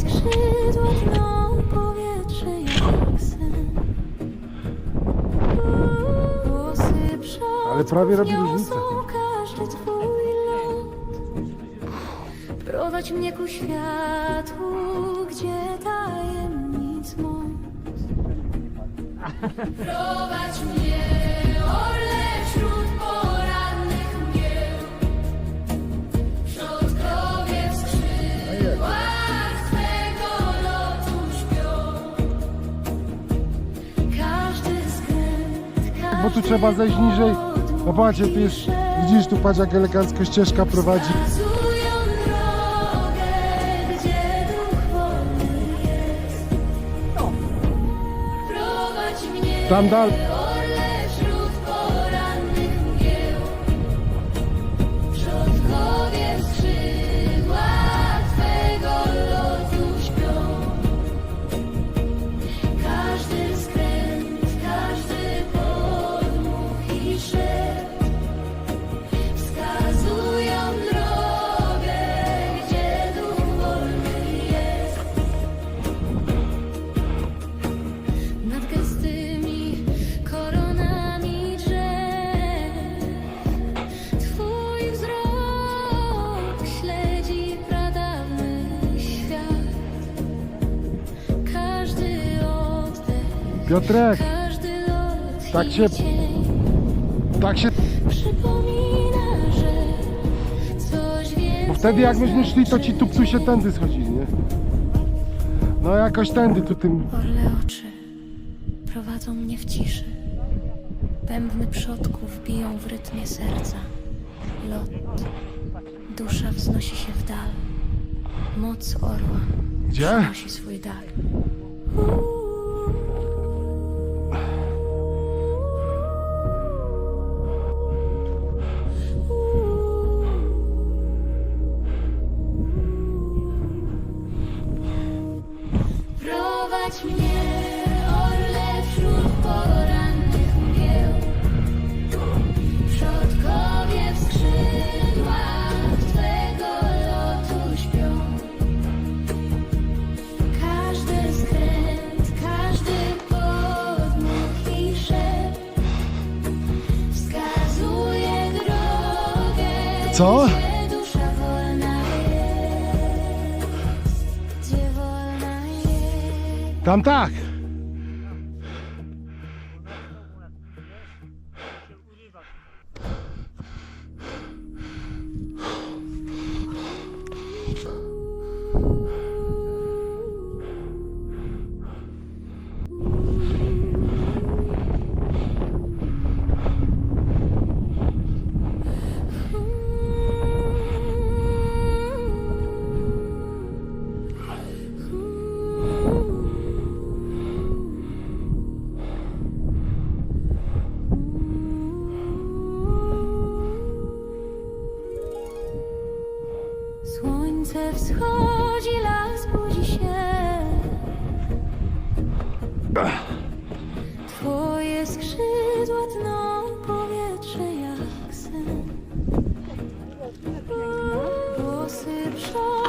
skrzydła dno powietrze jak sen. Włosy przodków Ale prawie robi różnicę. każdy twój lot. Prowadź mnie ku światłu, gdzie tajemnic moc. Prowadź mnie Bo tu trzeba zejść niżej. No patrzcie, tu jest, widzisz, tu patrz jak elegancko ścieżka prowadzi. Wskazują drogę, Piotrek, Tak i się- tak się... Przypomina, że coś więcej Bo wtedy jak myśmy szli, to ci tu psusie tędy schodzili, nie? No jakoś tędy tu tym... Orle oczy prowadzą mnie w ciszy. Bębny przodków biją w rytmie serca. Lot, dusza wznosi się w dal. Moc orła Gdzie? przynosi swój dar. Prowadź mnie, orle wśród porannych mgieł. Przodkowie w skrzydłach Twego lotu śpią. Każdy skręt, każdy podmuch i szept wskazuje drogę, Co? Tam tak!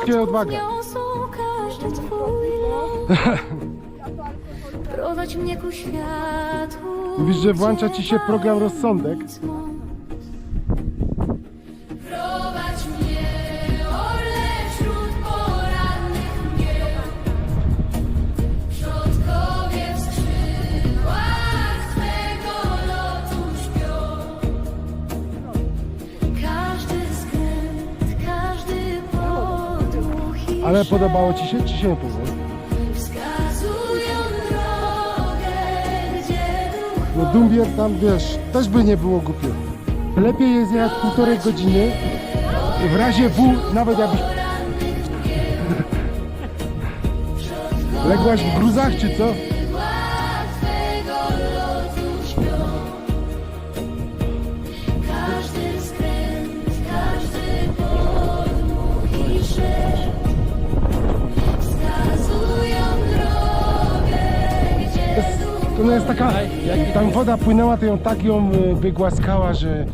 Gdzie odwaga? Prowadź mnie ku światłu. Mówisz, że włącza ci się program Rozsądek? Ale podobało ci się, czy się nie podobało? Wskazują drogę, gdzie duch No Dumbier tam, wiesz, też by nie było głupio. Lepiej jest jechać półtorej godziny. W razie W, nawet jakbyś... Ległaś w gruzach, czy co? Jest taka, tam woda płynęła, to ją tak ją y, wygłaskała, że